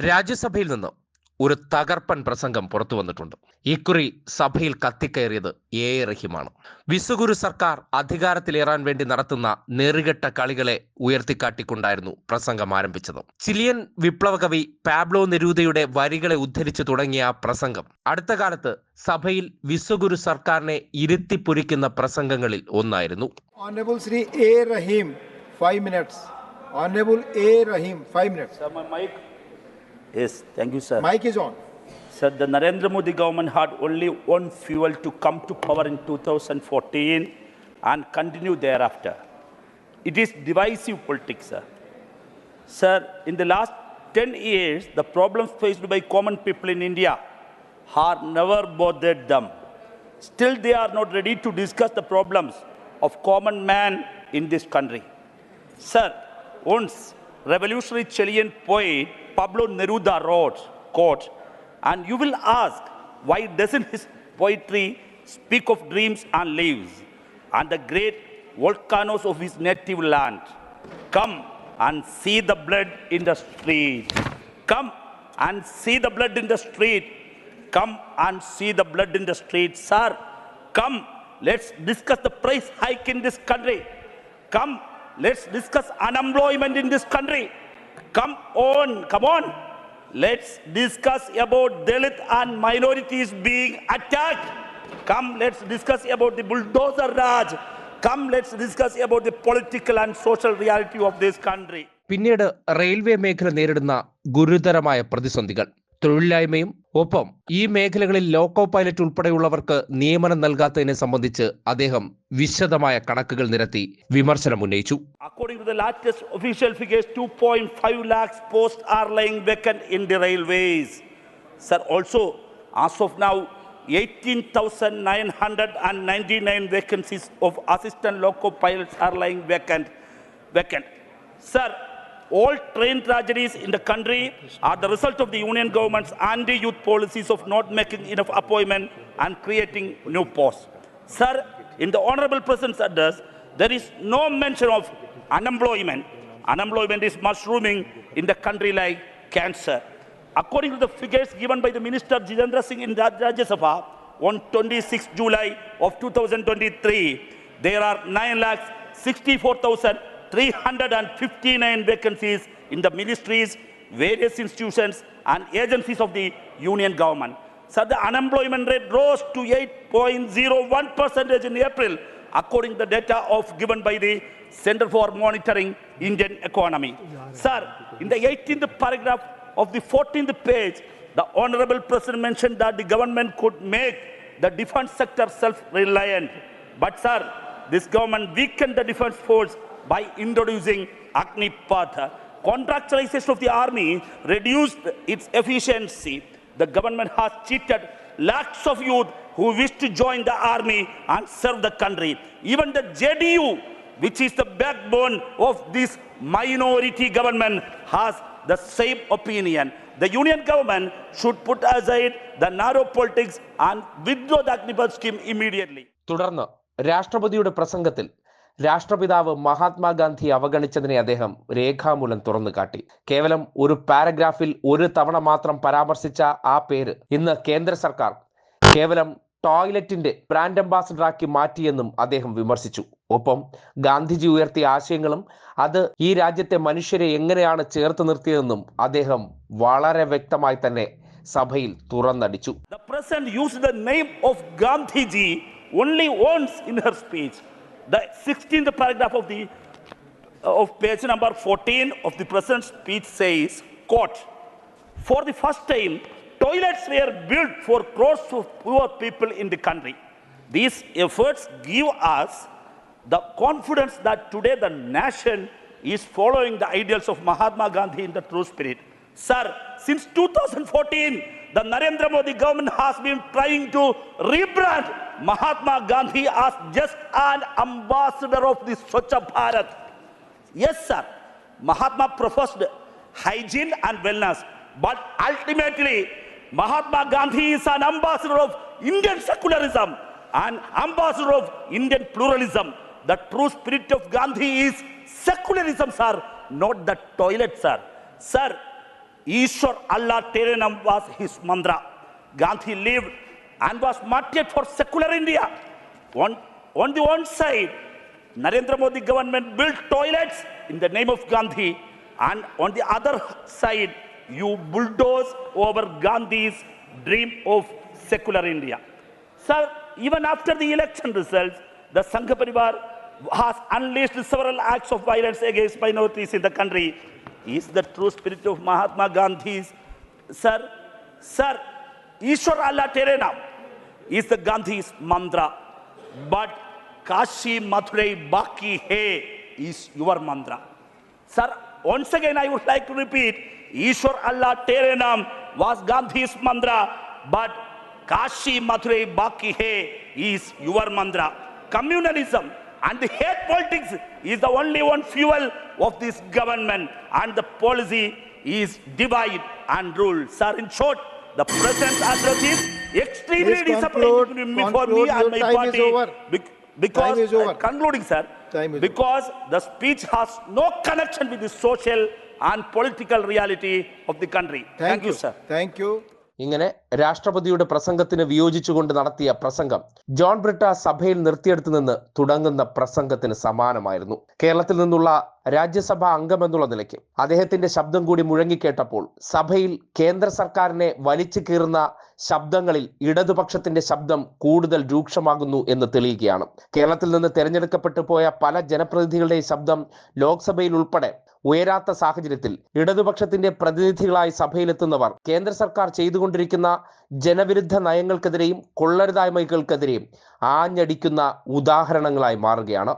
രാജ്യസഭയിൽ നിന്ന് ഒരു തകർപ്പൻ പ്രസംഗം പുറത്തു വന്നിട്ടുണ്ട് ഇക്കുറി സഭയിൽ കത്തിക്കയറിയത് എ എ റഹിമാണ് വിസുഗുരു സർക്കാർ അധികാരത്തിലേറാൻ വേണ്ടി നടത്തുന്ന നെറുകെട്ട കളികളെ ഉയർത്തിക്കാട്ടിക്കൊണ്ടായിരുന്നു പ്രസംഗം ആരംഭിച്ചത് ചിലിയൻ വിപ്ലവകവി പാബ്ലോ നെരൂദയുടെ വരികളെ ഉദ്ധരിച്ചു തുടങ്ങിയ ആ പ്രസംഗം അടുത്ത കാലത്ത് സഭയിൽ വിശ്വഗുരു സർക്കാരിനെ ഇരുത്തിപ്പൊരിക്കുന്ന പ്രസംഗങ്ങളിൽ ഒന്നായിരുന്നു Sri A. Rahim, five minutes. Honorable A. Rahim, five minutes. Sir, my mic. Yes, thank you, sir. Mike is on. Sir, the Narendra Modi government had only one fuel to come to power in 2014 and continue thereafter. It is divisive politics, sir. Sir, in the last 10 years, the problems faced by common people in India have never bothered them. Still, they are not ready to discuss the problems of common man in this country. Sir, once revolutionary Chilean poet Pablo Neruda wrote, quote, and you will ask, why doesn't his poetry speak of dreams and leaves and the great volcanoes of his native land? Come and see the blood in the street. Come and see the blood in the street. Come and see the blood in the street. Sir, come, let's discuss the price hike in this country. Come, let's discuss unemployment in this country. Come on, come on. Let's discuss about Dalit and minorities being attacked. Come, let's discuss about the bulldozer Raj. Come, let's discuss about the political and social reality of this country. പിന്നീട് railway മേഖല നേരിടുന്ന ഗുരുതരമായ പ്രതിസന്ധികൾ തൊഴിലില്ലായ്മയും ഒപ്പം ഈ മേഖലകളിൽ loco pilot ഉൾപ്പെടെയുള്ളവർക്ക് നിയമനം നൽകാത്തതിനെ സംബന്ധിച്ച് അദ്ദേഹം വിശദമായ കണക്കുകൾ നിരത്തി വിമർശനം ഉന്നയിച്ചു. 2.5 post are in the railways sir as of now 18,999 Sir, all train tragedies in the country are the result of the union government's anti-youth policies of not making enough appointment and creating new posts. Sir, in the Honorable President's address, there is no mention of unemployment. Unemployment is mushrooming in the country like cancer. According to the figures given by the Minister Jitendra Singh in Raj- Rajya Sabha on 26 July of 2023, there are 9 lakhs 64,359 vacancies in the ministries, various institutions, and agencies of the union government. So the unemployment rate rose to 8.01 percentage in April, according to the data of given by the Center for Monitoring Indian Economy. Sir, in the 18th paragraph of the 14th page, the Honorable President mentioned that the government could make the defense sector self-reliant. But sir, this government weakened the defense force by introducing Agnipath. Contractualization of the army reduced its efficiency. The government has cheated lakhs of youth who wish to join the army and serve the country. Even the JDU, which is the backbone of this minority government, has the same opinion. The union government should put aside the narrow politics and withdraw the Agnipath scheme immediately. തുടർന്ന് രാഷ്ട്രപതിയുടെ പ്രസംഗത്തിൽ രാഷ്ട്രപിതാവ് മഹാത്മാഗാന്ധി അവഗണിച്ചതിനെ അദ്ദേഹം രേഖാമൂലം തുറന്നു കാട്ടി കേവലം ഒരു പാരഗ്രാഫിൽ ഒരു തവണ മാത്രം പരാമർശിച്ച ആ പേര് ഇന്ന് കേന്ദ്ര സർക്കാർ കേവലം ടോയ്ലറ്റിന്റെ ബ്രാൻഡ് അംബാസഡറാക്കി മാറ്റിയെന്നും അദ്ദേഹം വിമർശിച്ചു. ഒപ്പം ഗാന്ധിജി ഉയർത്തിയ ആശയങ്ങളും അത് ഈ രാജ്യത്തെ മനുഷ്യരെ എങ്ങനെയാണ് ചേർത്ത് നിർത്തിയതെന്നും അദ്ദേഹം വളരെ വ്യക്തമായി തന്നെ സഭയിൽ തുറന്നടിച്ചു. The president used the name of Gandhiji only once in her speech. The 16th paragraph of the uh, of page number 14 of the president's speech says, quote, for the first time, toilets were built for crores of poor people in the country. These efforts give us the confidence that today the nation is following the ideals of Mahatma Gandhi in the true spirit. Sir, since 2014, the Narendra Modi government has been trying to rebrand Mahatma Gandhi as just an ambassador of the Swachh Bharat. Yes, sir. Mahatma professed hygiene and wellness, but ultimately, Mahatma Gandhi is an ambassador of Indian secularism, and ambassador of Indian pluralism. The true spirit of Gandhi is secularism, sir, not the toilet, sir. Sir, Ishwar Allah Teranam was his mantra. Gandhi lived and was martyred for secular India. On, on the one side, Narendra Modi government built toilets in the name of Gandhi, and on the other side, you bulldoze over Gandhi's dream of secular India. Sir, even after the election results, the Sangha Parivar has unleashed several acts of violence against minorities in the country. Is the true spirit of Mahatma Gandhi's, sir, sir, Ishwar Allah Terenam is the Gandhi's mantra. But Kashi Mathurai Baki He is your mantra. Sir, once again I would like to repeat, Ishwar Allah Terenam was Gandhi's mantra, but Kashi Mathurai Baki He is your mantra. Communalism and the hate politics is the only one fuel of this government and the policy is divide and rule. Sir, in short, the present address is extremely Please disappointing conclude. me for me and Your my time is party. over. Because, Time is over. uh, concluding, sir, Time is over. because the speech has no connection with the social and political reality of the country. Thank you, sir. Thank you. രാഷ്ട്രപതിയുടെ പ്രസംഗത്തിന് വിയോജിച്ചുകൊണ്ട് നടത്തിയ പ്രസംഗം John ബ്രിട്ട സഭയിൽ നിർത്തിയെടുത്തു നിന്ന് തുടങ്ങുന്ന പ്രസംഗത്തിന് സമാനമായിരുന്നു. കേരളത്തിൽ നിന്നുള്ള രാജ്യസഭാ അംഗമെന്നുള്ള നിലയ്ക്ക് അദ്ദേഹത്തിന്റെ ശബ്ദം കൂടി മുഴങ്ങിക്കേട്ടപ്പോൾ സഭയിൽ കേന്ദ്ര സർക്കാരിനെ വലിച്ചു കീറുന്ന ശബ്ദങ്ങളിൽ ഇടതുപക്ഷത്തിന്റെ ശബ്ദം കൂടുതൽ രൂക്ഷമാകുന്നു എന്ന് തെളിയുകയാണ്. കേരളത്തിൽ നിന്ന് തെരഞ്ഞെടുക്കപ്പെട്ടു പോയ പല ജനപ്രതിനിധികളുടെയും ശബ്ദം ലോക്സഭയിൽ ഉൾപ്പെടെ ഉയരാത്ത സാഹചര്യത്തിൽ ഇടതുപക്ഷത്തിന്റെ പ്രതിനിധികളായി സഭയിലെത്തുന്നവർ കേന്ദ്ര സർക്കാർ ചെയ്തുകൊണ്ടിരിക്കുന്ന ജനവിരുദ്ധ നയങ്ങൾക്കെതിരെയും കൊള്ളരുതായ്മകൾക്കെതിരെയും ആഞ്ഞടിക്കുന്ന ഉദാഹരണങ്ങളായി മാറുകയാണ്.